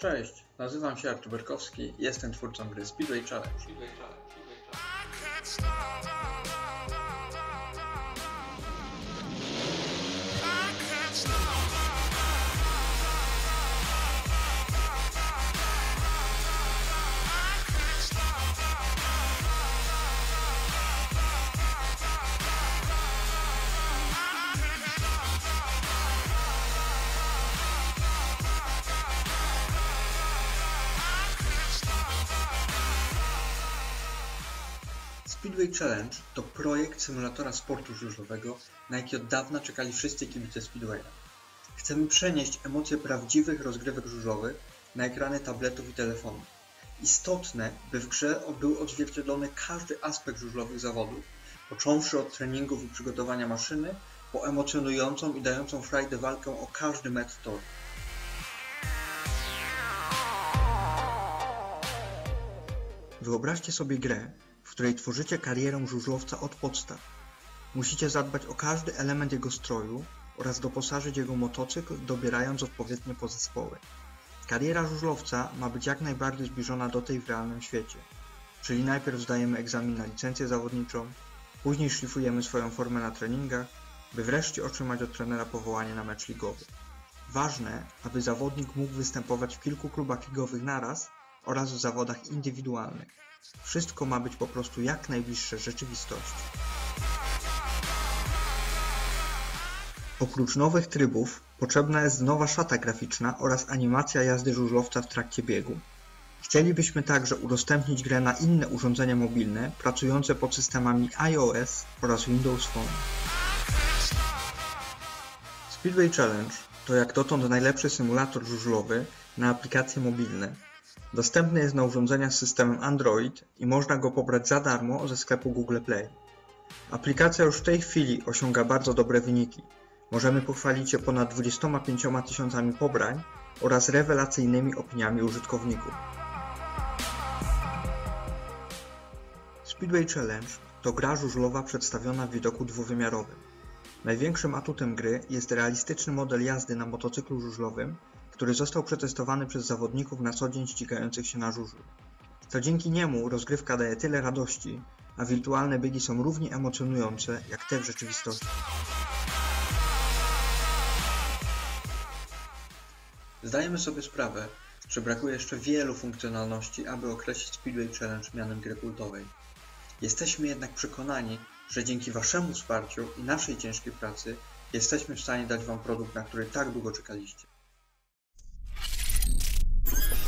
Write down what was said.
Cześć, nazywam się Artur Berkowski jestem twórcą gry Speedway Challenge. Speedway Challenge to projekt symulatora sportu żużlowego, na jaki od dawna czekali wszyscy kibice Speedwaya. Chcemy przenieść emocje prawdziwych rozgrywek żużlowych na ekrany tabletów i telefonów. Istotne, by w grze był odzwierciedlony każdy aspekt żużlowych zawodów, począwszy od treningów i przygotowania maszyny, po emocjonującą i dającą frajdę walkę o każdy metr toru. Wyobraźcie sobie grę, w której tworzycie karierę żużlowca od podstaw. Musicie zadbać o każdy element jego stroju oraz doposażyć jego motocykl, dobierając odpowiednie podzespoły. Kariera żużlowca ma być jak najbardziej zbliżona do tej w realnym świecie. Czyli najpierw zdajemy egzamin na licencję zawodniczą, później szlifujemy swoją formę na treningach, by wreszcie otrzymać od trenera powołanie na mecz ligowy. Ważne, aby zawodnik mógł występować w kilku klubach ligowych naraz oraz w zawodach indywidualnych. Wszystko ma być po prostu jak najbliższe rzeczywistości. Oprócz nowych trybów potrzebna jest nowa szata graficzna oraz animacja jazdy żużlowca w trakcie biegu. Chcielibyśmy także udostępnić grę na inne urządzenia mobilne pracujące pod systemami iOS oraz Windows Phone. Speedway Challenge to jak dotąd najlepszy symulator żużlowy na aplikacje mobilne. Dostępny jest na urządzeniach z systemem Android i można go pobrać za darmo ze sklepu Google Play. Aplikacja już w tej chwili osiąga bardzo dobre wyniki. Możemy pochwalić się ponad 25 tysiącami pobrań oraz rewelacyjnymi opiniami użytkowników. Speedway Challenge to gra żużlowa przedstawiona w widoku dwuwymiarowym. Największym atutem gry jest realistyczny model jazdy na motocyklu żużlowym, który został przetestowany przez zawodników na co dzień ścigających się na żużlu. To dzięki niemu rozgrywka daje tyle radości, a wirtualne biegi są równie emocjonujące jak te w rzeczywistości. Zdajemy sobie sprawę, że brakuje jeszcze wielu funkcjonalności, aby określić Speedway Challenge mianem gry kultowej. Jesteśmy jednak przekonani, że dzięki Waszemu wsparciu i naszej ciężkiej pracy jesteśmy w stanie dać Wam produkt, na który tak długo czekaliście.